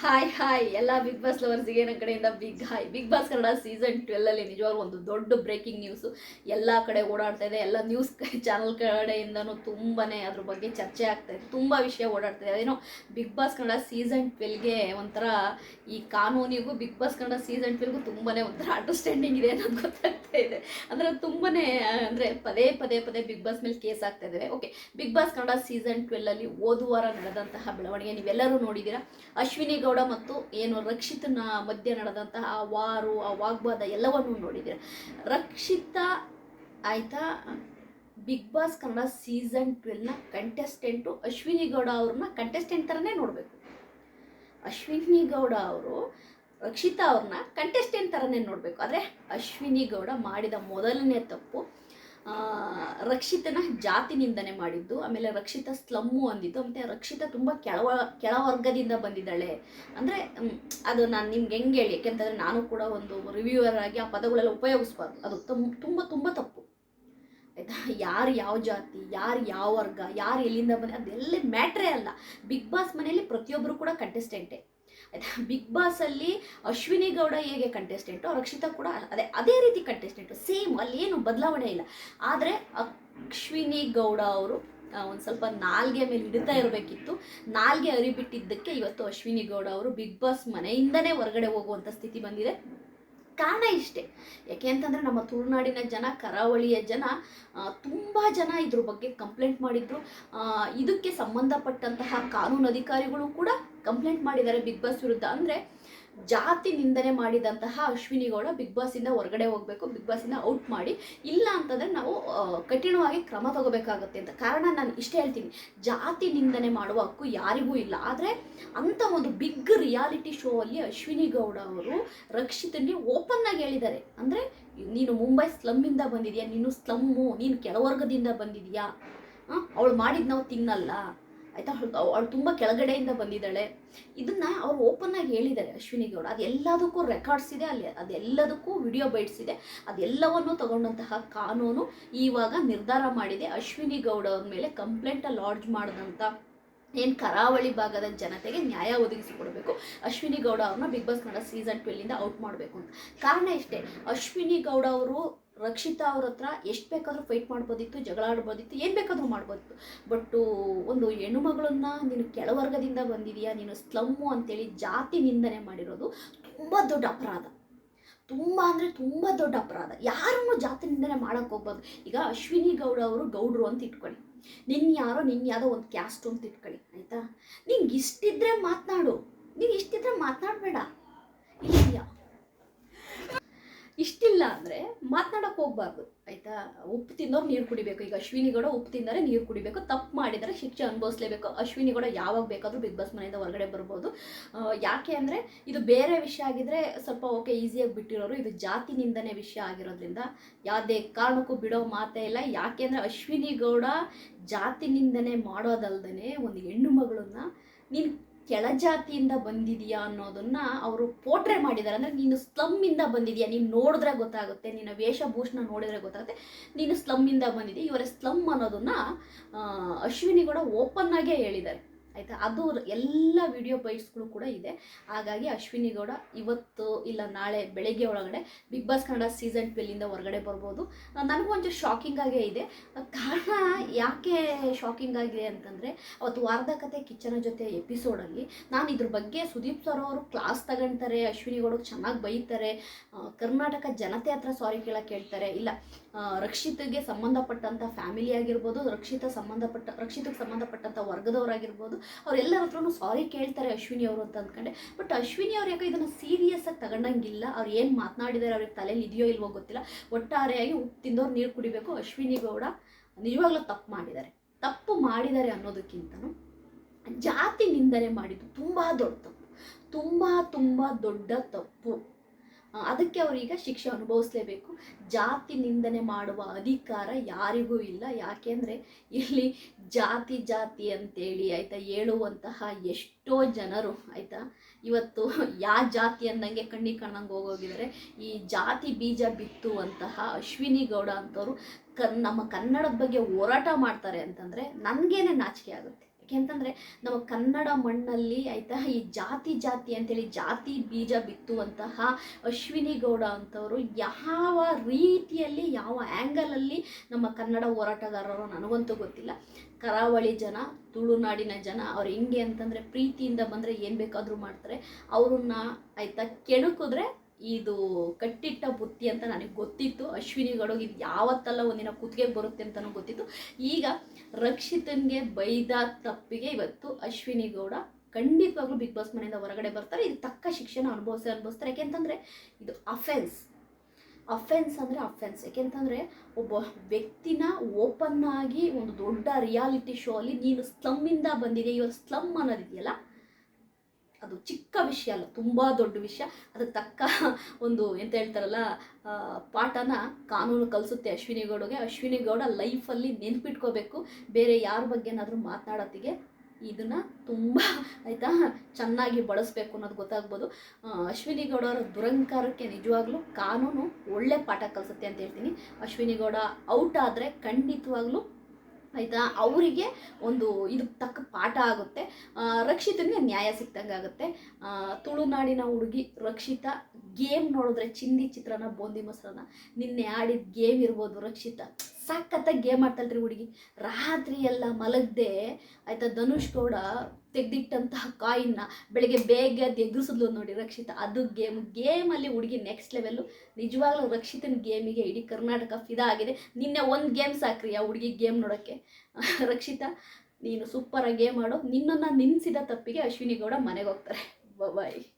Hi hi ಎಲ್ಲ big boss ಲವರ್ಸ್ಗೆ ನನ್ನ ಕಡೆಯಿಂದ big hi big boss Kannada season ಟ್ವೆಲ್ಲಲ್ಲಿ ನಿಜವಾಗ್ಲೂ ಒಂದು ದೊಡ್ಡ ಬ್ರೇಕಿಂಗ್ ನ್ಯೂಸು ಎಲ್ಲ ಕಡೆ ಓಡಾಡ್ತಾ ಇದೆ. ಎಲ್ಲ ನ್ಯೂಸ್ ಚಾನಲ್ ಕಡೆಯಿಂದನೂ ತುಂಬಾ ಅದ್ರ ಬಗ್ಗೆ ಚರ್ಚೆ ಆಗ್ತಾ ಇದೆ. ತುಂಬ ವಿಷಯ ಓಡಾಡ್ತಾ ಇದೆ. ಅದೇನೋ ಬಿಗ್ ಬಾಸ್ ಕನ್ನಡ ಸೀಸನ್ ಟ್ವೆಲ್ಗೆ ಒಂಥರ ಈ ಕಾನೂನಿಗೂ ಬಿಗ್ ಬಾಸ್ ಕನ್ನಡ ಸೀಸನ್ ಟ್ವೆಲ್ಗೂ ತುಂಬಾ ಒಂಥರ ಅಂಡರ್ಸ್ಟ್ಯಾಂಡಿಂಗ್ ಇದೆ ಅನ್ನೋದು ಗೊತ್ತಾಗ್ತಾ ಇದೆ. ಅಂದರೆ ತುಂಬಾ ಅಂದರೆ ಪದೇ ಪದೇ ಪದೇ ಬಿಗ್ ಬಾಸ್ ಮೇಲೆ ಕೇಸ್ ಆಗ್ತಾ ಇದ್ದಾವೆ okay big boss Kannada season ಟ್ವೆಲ್ಲಲ್ಲಿ ಅಲ್ಲಿ ಓದುವಾರ ನಡೆದಂತಹ ಬೆಳವಣಿಗೆ ನೀವೆಲ್ಲರೂ ನೋಡಿದ್ದೀರಾ. ಅಶ್ವಿನಿ ಗೌಡ ಮತ್ತು ಏನು ರಕ್ಷಿತನ ಮಧ್ಯೆ ನಡೆದಂತಹ ಆ ವಾರು, ಆ ವಾಗ್ವಾದ ಎಲ್ಲವನ್ನೂ ನೋಡಿದ್ದೀರ. ರಕ್ಷಿತಾ ಆಯಿತಾ? ಬಿಗ್ ಬಾಸ್ ಕನ್ನಡ ಸೀಸನ್ ಟ್ವೆಲ್ನ ಕಂಟೆಸ್ಟೆಂಟು ಅಶ್ವಿನಿ ಗೌಡ ಅವ್ರನ್ನ ಕಂಟೆಸ್ಟೆಂಟ್ ಥರನೇ ನೋಡಬೇಕು. ಅಶ್ವಿನಿ ಗೌಡ ಅವರು ರಕ್ಷಿತಾ ಅವ್ರನ್ನ ಕಂಟೆಸ್ಟೆಂಟ್ ಥರನೇ ನೋಡಬೇಕು. ಆದರೆ ಅಶ್ವಿನಿ ಗೌಡ ಮಾಡಿದ ಮೊದಲನೇ ತಪ್ಪು. ರಕ್ಷಿತನ ಜಾತಿ ನಿಂದನೆ ಮಾಡಿದ್ದು, ಆಮೇಲೆ ರಕ್ಷಿತ ಸ್ಲಮ್ಮು ಅಂದಿದ್ದು, ಮತ್ತು ರಕ್ಷಿತ ತುಂಬ ಕೆಳವ, ಕೆಳವರ್ಗದಿಂದ ಬಂದಿದ್ದಾಳೆ. ಅಂದರೆ ಅದು ನಾನು ನಿಮ್ಗೆ ಹೆಂಗೆ ಹೇಳಿ, ಯಾಕೆಂತಂದರೆ ನಾನು ಕೂಡ ಒಂದು ರಿವ್ಯೂವರ್ ಆಗಿ ಆ ಪದಗಳೆಲ್ಲ ಉಪಯೋಗಿಸ್ಬಾರ್ದು. ಅದು ತುಂಬ ತುಂಬ ತಪ್ಪು. ಆಯಿತಾ? ಯಾರು ಯಾವ ಜಾತಿ, ಯಾರು ಯಾವ ವರ್ಗ, ಯಾರು ಎಲ್ಲಿಂದ ಬಂದ, ಅದೆಲ್ಲ ಮ್ಯಾಟ್ರೇ ಅಲ್ಲ. ಬಿಗ್ ಬಾಸ್ ಮನೆಯಲ್ಲಿ ಪ್ರತಿಯೊಬ್ಬರು ಕೂಡ ಕಂಟೆಸ್ಟೆಂಟೇ ಆಯಿತಾ? ಬಿಗ್ ಬಾಸಲ್ಲಿ ಅಶ್ವಿನಿ ಗೌಡ ಹೇಗೆ ಕಂಟೆಸ್ಟೆಂಟು ರಕ್ಷಿತಾ ಕೂಡ ಅದೇ ಅದೇ ರೀತಿ ಕಂಟೆಸ್ಟೆಂಟು ಸೇಮ್ ಅಲ್ಲಿ ಏನು ಬದಲಾವಣೆ ಇಲ್ಲ. ಆದರೆ ಅಶ್ವಿನಿ ಗೌಡ ಅವರು ಒಂದು ಸ್ವಲ್ಪ ನಾಲ್ಗೆ ಮೇಲೆ ಹಿಡಿತಾ ಇರಬೇಕಿತ್ತು. ನಾಲ್ಗೆ ಅರಿಬಿಟ್ಟಿದ್ದಕ್ಕೆ ಇವತ್ತು ಅಶ್ವಿನಿ ಗೌಡ ಅವರು ಬಿಗ್ ಬಾಸ್ ಮನೆಯಿಂದನೇ ಹೊರಗಡೆ ಹೋಗುವಂಥ ಸ್ಥಿತಿ ಬಂದಿದೆ. ಕಾರಣ ಇಷ್ಟೇ. ಯಾಕೆ ಅಂತಂದರೆ ನಮ್ಮ ತುಳುನಾಡಿನ ಜನ, ಕರಾವಳಿಯ ಜನ ತುಂಬ ಜನ ಇದ್ರ ಬಗ್ಗೆ ಕಂಪ್ಲೇಂಟ್ ಮಾಡಿದ್ರು. ಇದಕ್ಕೆ ಸಂಬಂಧಪಟ್ಟಂತಹ ಕಾನೂನು ಅಧಿಕಾರಿಗಳು ಕೂಡ ಕಂಪ್ಲೇಂಟ್ ಮಾಡಿದ್ದಾರೆ ಬಿಗ್ ಬಾಸ್ ವಿರುದ್ಧ. ಅಂದರೆ ಜಾತಿ ನಿಂದನೆ ಮಾಡಿದಂತಹ ಅಶ್ವಿನಿ ಗೌಡ ಬಿಗ್ ಬಾಸಿಂದ ಹೊರಗಡೆ ಹೋಗಬೇಕು, ಬಿಗ್ ಬಾಸಿಂದ ಔಟ್ ಮಾಡಿ. ಇಲ್ಲ ಅಂತಂದರೆ ನಾವು ಕಠಿಣವಾಗಿ ಕ್ರಮ ತಗೋಬೇಕಾಗುತ್ತೆ ಅಂತ. ಕಾರಣ ನಾನು ಇಷ್ಟೇ ಹೇಳ್ತೀನಿ. ಜಾತಿ ನಿಂದನೆ ಮಾಡುವ ಹಕ್ಕು ಯಾರಿಗೂ ಇಲ್ಲ. ಆದರೆ ಅಂಥ ಒಂದು ಬಿಗ್ ರಿಯಾಲಿಟಿ ಶೋ ಅಲ್ಲಿ ಅಶ್ವಿನಿ ಗೌಡ ಅವರು ರಕ್ಷಿತನಿಗೆ ಓಪನ್ ಆಗಿ ಹೇಳಿದ್ದಾರೆ. ಅಂದರೆ, ನೀನು ಮುಂಬೈ ಸ್ಲಮ್ಮಿಂದ ಬಂದಿದ್ಯಾ? ನೀನು ಸ್ಲಮ್ಮು? ನೀನು ಕೆಳವರ್ಗದಿಂದ ಬಂದಿದ್ಯಾ? ಅವಳು ಮಾಡಿದ್ ನಾವು ತಿನ್ನಲ್ಲ. ಆಯ್ತಾ? ಅವಳು ತುಂಬ ಕೆಳಗಡೆಯಿಂದ ಬಂದಿದ್ದಾಳೆ. ಇದನ್ನ ಅವ್ರು ಓಪನ್ ಆಗಿ ಹೇಳಿದ್ದಾರೆ ಅಶ್ವಿನಿ ಗೌಡ ಅದೆಲ್ಲದಕ್ಕೂ ರೆಕಾರ್ಡ್ಸ್ ಇದೆ, ಅಲ್ಲಿ ಅದೆಲ್ಲದಕ್ಕೂ ವಿಡಿಯೋ ಬೈಟ್ಸ್ ಇದೆ. ಅದೆಲ್ಲವನ್ನು ತಗೊಂಡಂತಹ ಕಾನೂನು ಇವಾಗ ನಿರ್ಧಾರ ಮಾಡಿದೆ. ಅಶ್ವಿನಿ ಗೌಡ ಅವ್ರ ಮೇಲೆ ಕಂಪ್ಲೇಂಟ್ ಲಾಡ್ಜ್ ಮಾಡಿದಂಥ ಏನು ಕರಾವಳಿ ಭಾಗದ ಜನತೆಗೆ ನ್ಯಾಯ ಒದಗಿಸಿಕೊಡಬೇಕು. ಅಶ್ವಿನಿ ಗೌಡ ಅವ್ರನ್ನ ಬಿಗ್ ಬಾಸ್ ಕನ್ನಡ ಸೀಸನ್ ಟ್ವೆಲ್ಲಿಂದ ಔಟ್ ಮಾಡಬೇಕು ಅಂತ. ಕಾರಣ ಇಷ್ಟೇ. ಅಶ್ವಿನಿ ಗೌಡ ಅವರು ರಕ್ಷಿತಾ ಅವ್ರ ಹತ್ರ ಎಷ್ಟು ಬೇಕಾದರೂ ಫೈಟ್ ಮಾಡ್ಬೋದಿತ್ತು, ಜಗಳ ಆಡ್ಬೋದಿತ್ತು, ಏನು ಬೇಕಾದರೂ ಮಾಡ್ಬೋದಿತ್ತು. ಬಟ್ಟು ಒಂದು ಹೆಣ್ಣುಮಗಳನ್ನ ನೀನು ಕೆಳವರ್ಗದಿಂದ ಬಂದಿದೆಯಾ, ನೀನು ಸ್ಲಮ್ಮು ಅಂತೇಳಿ ಜಾತಿ ನಿಂದನೆ ಮಾಡಿರೋದು ತುಂಬ ದೊಡ್ಡ ಅಪರಾಧ. ತುಂಬ ಅಂದರೆ ತುಂಬ ದೊಡ್ಡ ಅಪರಾಧ. ಯಾರನ್ನು ಜಾತಿ ನಿಂದನೆ ಮಾಡೋಕ್ಕೆ ಹೋಗ್ಬೋದು ಈಗ ಅಶ್ವಿನಿ ಗೌಡ ಅವರು ಗೌಡ್ರು ಅಂತ ಇಟ್ಕೊಳ್ಳಿ. ನಿನ್ನ ಯಾರೋ ನಿನ್ನ ಯಾವುದೋ ಒಂದು ಕ್ಯಾಸ್ಟ್ ಅಂತ ಇಟ್ಕೊಳ್ಳಿ, ಆಯಿತಾ? ನಿಂಗೆ ಇಷ್ಟಿದ್ರೆ ಮಾತನಾಡು. ನೀನು ಇಷ್ಟಿದ್ರೆ ಮಾತನಾಡಬೇಡ. ಇಲ್ಲ ಇಷ್ಟಿಲ್ಲ ಅಂದರೆ ಮಾತನಾಡೋಕೆ ಹೋಗ್ಬಾರ್ದು, ಆಯಿತಾ? ಉಪ್ಪು ತಿನ್ನೋರು ನೀರು ಕುಡಿಬೇಕು. ಈಗ ಅಶ್ವಿನಿ ಗೌಡ ಉಪ್ಪು ತಿಂದರೆ ನೀರು ಕುಡಿಬೇಕು. ತಪ್ಪು ಮಾಡಿದರೆ ಶಿಕ್ಷೆ ಅನುಭವಿಸ್ಲೇಬೇಕು. ಅಶ್ವಿನಿ ಗೌಡ ಯಾವಾಗ ಬೇಕಾದರೂ ಬಿಗ್ ಬಾಸ್ ಮನೆಯಿಂದ ಹೊರಗಡೆ ಬರ್ಬೋದು. ಯಾಕೆ ಅಂದರೆ ಇದು ಬೇರೆ ವಿಷಯ ಆಗಿದ್ರೆ ಸ್ವಲ್ಪ ಓಕೆ ಈಸಿಯಾಗಿ ಬಿಟ್ಟಿರೋರು. ಇದು ಜಾತಿ ನಿಂದನೆ ವಿಷಯ ಆಗಿರೋದ್ರಿಂದ ಯಾವುದೇ ಕಾರಣಕ್ಕೂ ಬಿಡೋ ಮಾತೇ ಇಲ್ಲ. ಯಾಕೆ ಅಂದರೆ ಅಶ್ವಿನಿ ಗೌಡ ಜಾತಿ ನಿಂದನೆ ಮಾಡೋದಲ್ದೇ ಒಂದು ಹೆಣ್ಣು ಮಗಳನ್ನ ನೀನು ಕೆಳಜಾತಿಯಿಂದ ಬಂದಿದೀಯಾ ಅನ್ನೋದನ್ನ ಅವರು ಪೋಟ್ರೆ ಮಾಡಿದ್ದಾರೆ ಅಂದರೆ ನೀನು ಸ್ಲಮ್ಮಿಂದ ಬಂದಿದೆಯಾ? ನೀನು ನೋಡಿದ್ರೆ ಗೊತ್ತಾಗುತ್ತೆ. ನಿನ್ನ ವೇಷಭೂಷಣ ನೋಡಿದ್ರೆ ಗೊತ್ತಾಗುತ್ತೆ. ನೀನು ಸ್ಲಮ್ಮಿಂದ ಬಂದಿದ್ದೀಯ ಇವರ ಸ್ಲಮ್ ಅನ್ನೋದನ್ನ ಅಶ್ವಿನಿ ಕೂಡ ಓಪನ್ ಆಗೇ ಹೇಳಿದ್ದಾರೆ. ಆಯಿತಾ? ಅದು ಎಲ್ಲ ವಿಡಿಯೋ ಬೈಟ್ಸ್ಗಳು ಕೂಡ ಇದೆ. ಹಾಗಾಗಿ ಅಶ್ವಿನಿ ಗೌಡ ಇವತ್ತು ಇಲ್ಲ ನಾಳೆ ಬೆಳಗ್ಗೆ ಒಳಗಡೆ ಬಿಗ್ ಬಾಸ್ ಕನ್ನಡ ಸೀಸನ್ ಟ್ವೆಲ್ಲಿಂದ ಹೊರಗಡೆ ಬರ್ಬೋದು. ನನಗೂ ಒಂಚೂರು ಶಾಕಿಂಗ್ ಆಗೇ ಇದೆ. ಕಾರಣ ಯಾಕೆ ಶಾಕಿಂಗ್ ಆಗಿದೆ ಅಂತಂದರೆ ಅವತ್ತು ವಾರದ ಕತೆ ಕಿಚ್ಚನ ಜೊತೆ ಎಪಿಸೋಡಲ್ಲಿ ನಾನು ಇದ್ರ ಬಗ್ಗೆ ಸುದೀಪ್ ಸರ್ ಅವರು ಕ್ಲಾಸ್ ತಗೊಳ್ತಾರೆ ಅಶ್ವಿನಿ ಗೌಡಕ್ಕೆ ಚೆನ್ನಾಗಿ ಬೈತಾರೆ ಕರ್ನಾಟಕ ಜನತೆ ಹತ್ರ ಸಾರಿ ಕೇಳಕ್ಕೆ ಹೇಳ್ತಾರೆ ಇಲ್ಲ ರಕ್ಷಿತ್ಗೆ ಸಂಬಂಧಪಟ್ಟಂಥ ಫ್ಯಾಮಿಲಿ ಆಗಿರ್ಬೋದು, ರಕ್ಷಿತ ಸಂಬಂಧಪಟ್ಟ ರಕ್ಷಿತಕ್ಕೆ ಸಂಬಂಧಪಟ್ಟಂಥ ವರ್ಗದವರಾಗಿರ್ಬೋದು ಅವರೆಲ್ಲರ ಹತ್ರನೂ ಸಾರಿ ಕೇಳ್ತಾರೆ ಅಶ್ವಿನಿ ಅವರು ಅಂತ ಅಂದ್ಕೊಂಡೆ ಬಟ್ ಅಶ್ವಿನಿ ಅವ್ರು ಯಾಕೆ ಇದನ್ನು ಸೀರಿಯಸ್ ಆಗಿ ತಗೊಂಡಂಗಿಲ್ಲ, ಅವ್ರು ಏನು ಮಾತನಾಡಿದ್ದಾರೆ ಅವ್ರಿಗೆ ತಲೆಯಲ್ಲಿ ಇದೆಯೋ ಇಲ್ವೋ ಗೊತ್ತಿಲ್ಲ. ಒಟ್ಟಾರೆಯಾಗಿ ಉಪ್ಪು ತಿಂದವ್ರು ನೀರು ಕುಡಿಬೇಕು. ಅಶ್ವಿನಿ ಗೌಡ ನಿಜವಾಗ್ಲೂ ತಪ್ಪು ಮಾಡಿದ್ದಾರೆ ತಪ್ಪು ಮಾಡಿದ್ದಾರೆ ಅನ್ನೋದಕ್ಕಿಂತನೂ ಜಾತಿ ನಿಂದನೆ ಮಾಡಿದ್ದು ತುಂಬ ದೊಡ್ಡ ತಪ್ಪು. ತುಂಬ ತುಂಬ ದೊಡ್ಡ ತಪ್ಪು. ಅದಕ್ಕೆ ಅವರೀಗ ಶಿಕ್ಷೆ ಅನುಭವಿಸಲೇಬೇಕು. ಜಾತಿ ನಿಂದನೆ ಮಾಡುವ ಅಧಿಕಾರ ಯಾರಿಗೂ ಇಲ್ಲ. ಯಾಕೆಂದರೆ ಇಲ್ಲಿ ಜಾತಿ ಜಾತಿ ಅಂತೇಳಿ ಆಯಿತಾ ಹೇಳುವಂತಹ ಎಷ್ಟೋ ಜನರು ಆಯಿತಾ ಇವತ್ತು ಯಾವ ಜಾತಿ ಅಂದಂಗೆ ಕಣ್ಣಿ ಕಣ್ಣಂಗೆ ಹೋಗೋಗಿದ್ದಾರೆ. ಈ ಜಾತಿ ಬೀಜ ಬಿತ್ತುವಂತಹ ಅಶ್ವಿನಿ ಗೌಡ ಅಂತವರು ಕನ್, ನಮ್ಮ ಕನ್ನಡದ ಬಗ್ಗೆ ಹೋರಾಟ ಮಾಡ್ತಾರೆ ಅಂತಂದರೆ ನನಗೇನೆ ನಾಚಿಕೆ ಆಗುತ್ತೆ. ಯಾಕೆಂತಂದರೆ ನಮ್ಮ ಕನ್ನಡ ಮಣ್ಣಲ್ಲಿ ಆಯಿತಾ, ಈ ಜಾತಿ ಜಾತಿ ಅಂತೇಳಿ ಜಾತಿ ಬೀಜ ಬಿತ್ತುವಂತಹ ಅಶ್ವಿನಿ ಗೌಡ ಅಂತವರು ಯಾವ ರೀತಿಯಲ್ಲಿ, ಯಾವ ಆ್ಯಂಗಲಲ್ಲಿ ನಮ್ಮ ಕನ್ನಡ ಹೋರಾಟಗಾರರು ನನಗಂತೂ ಗೊತ್ತಿಲ್ಲ. ಕರಾವಳಿ ಜನ, ತುಳುನಾಡಿನ ಜನ, ಅವ್ರು ಹೆಂಗೆ ಅಂತಂದರೆ ಪ್ರೀತಿಯಿಂದ ಬಂದರೆ ಏನು ಬೇಕಾದರೂ ಮಾಡ್ತಾರೆ. ಅವ್ರನ್ನ ಆಯಿತಾ ಕೆಣಕಿದ್ರೆ ಇದು ಕಟ್ಟಿಟ್ಟ ಬುತ್ತಿ ಅಂತ ನನಗೆ ಗೊತ್ತಿತ್ತು. ಅಶ್ವಿನಿ ಗಡು ಇದು ಯಾವತ್ತಲ್ಲ ಒಂದಿನ ಕುತ್ತಿಗೆ ಬರುತ್ತೆ ಅಂತಲೂ ಗೊತ್ತಿತ್ತು. ಈಗ ರಕ್ಷಿತನ್ಗೆ ಬೈದ ತಪ್ಪಿಗೆ ಇವತ್ತು ಅಶ್ವಿನಿ ಗೌಡ ಖಂಡಿತವಾಗ್ಲೂ ಬಿಗ್ ಬಾಸ್ ಮನೆಯಿಂದ ಹೊರಗಡೆ ಬರ್ತಾರೆ. ಇದು ತಕ್ಕ ಶಿಕ್ಷಣ ಅನುಭವಿಸಿ, ಅನುಭವಿಸ್ತಾರೆ. ಯಾಕೆಂತಂದರೆ ಇದು ಅಫೆನ್ಸ್ ಅಫೆನ್ಸ್ ಅಂದರೆ ಅಫೆನ್ಸ್ ಯಾಕೆಂತಂದರೆ ಒಬ್ಬ ವ್ಯಕ್ತಿನ ಓಪನ್ ಆಗಿ ಒಂದು ದೊಡ್ಡ ರಿಯಾಲಿಟಿ ಶೋ ಅಲ್ಲಿ ನೀನು ಸ್ಲಮ್ಮಿಂದ ಬಂದಿದೆ ಇವತ್ತು ಸ್ಲಮ್ ಅನ್ನೋದಿದೆಯಲ್ಲ? ಅದು ಚಿಕ್ಕ ವಿಷಯ ಅಲ್ಲ, ತುಂಬ ದೊಡ್ಡ ವಿಷಯ. ಅದಕ್ಕೆ ತಕ್ಕ ಒಂದು ಎಂತ ಹೇಳ್ತಾರಲ್ಲ ಪಾಠನ ಕಾನೂನು ಕಲಿಸುತ್ತೆ ಅಶ್ವಿನಿ ಗೌಡಗೆ. ಅಶ್ವಿನಿ ಗೌಡ ಲೈಫಲ್ಲಿ ನೆನ್ಪಿಟ್ಕೋಬೇಕು. ಬೇರೆ ಯಾರ ಬಗ್ಗೆನಾದರೂ ಮಾತನಾಡೋತ್ತಿಗೆ ಇದನ್ನ ತುಂಬ ಆಯಿತಾ ಚೆನ್ನಾಗಿ ಬಳಸಬೇಕು ಅನ್ನೋದು ಗೊತ್ತಾಗ್ಬೋದು. ಅಶ್ವಿನಿ ಗೌಡ ಅವರ ದುರಂಕಾರಕ್ಕೆ ನಿಜವಾಗ್ಲೂ ಕಾನೂನು ಒಳ್ಳೆ ಪಾಠ ಕಲಿಸುತ್ತೆ ಅಂತ ಹೇಳ್ತೀನಿ. ಅಶ್ವಿನಿ ಗೌಡ ಔಟ್ ಆದರೆ ಖಂಡಿತವಾಗ್ಲೂ ಆಯಿತಾ? ಅವರಿಗೆ ಒಂದು ಇದು ತಕ್ಕ ಪಾಠ ಆಗುತ್ತೆ. ರಕ್ಷಿತನಿಗೆ ನ್ಯಾಯ ಸಿಕ್ದಂಗೆ ಆಗುತ್ತೆ. ತುಳುನಾಡಿನ ಹುಡುಗಿ ರಕ್ಷಿತಾ ಗೇಮ್ ನೋಡಿದ್ರೆ ಚಿಂದಿ ಚಿತ್ರನ, ಬೂಂದಿ ಮೊಸರನ್ನ. ನಿನ್ನೆ ಆಡಿದ ಗೇಮ್ ಇರ್ಬೋದು ರಕ್ಷಿತಾ. ಸಖತ್ತಾಗಿ ಗೇಮ್ ಆಡ್ತಾಳ್ರಿ ಹುಡುಗಿ. ರಾತ್ರಿ ಎಲ್ಲ ಮಲಗದೆ, ಆಯಿತಾ, ಧನುಷ್ ಗೌಡ ತೆಗೆದಿಟ್ಟಂತಹ ಕಾಯಿನ್ನ ಬೆಳಗ್ಗೆ ಬೇಗ ಎದುರಿಸಿದ್ಲು ನೋಡಿ ರಕ್ಷಿತ. ಅದು ಗೇಮ್ ಗೇಮಲ್ಲಿ ಹುಡುಗಿ ನೆಕ್ಸ್ಟ್ ಲೆವೆಲ್ಲು ನಿಜವಾಗ್ಲೂ ರಕ್ಷಿತನ ಗೇಮಿಗೆ ಇಡೀ ಕರ್ನಾಟಕ ಫಿದಾ ಆಗಿದೆ. ನಿನ್ನೆ ಒಂದು ಗೇಮ್ ಸಾಕ್ರಿ ಆ ಹುಡುಗಿ ಗೇಮ್ ನೋಡೋಕ್ಕೆ. ರಕ್ಷಿತಾ, ನೀನು ಸೂಪರಾಗಿ ಗೇಮ್ ಆಡೋ. ನಿನ್ನನ್ನು ನಿನ್ಸಿದ ತಪ್ಪಿಗೆ ಅಶ್ವಿನಿ ಗೌಡ ಮನೆಗೆ ಹೋಗ್ತಾರೆ. ಬಾಯ್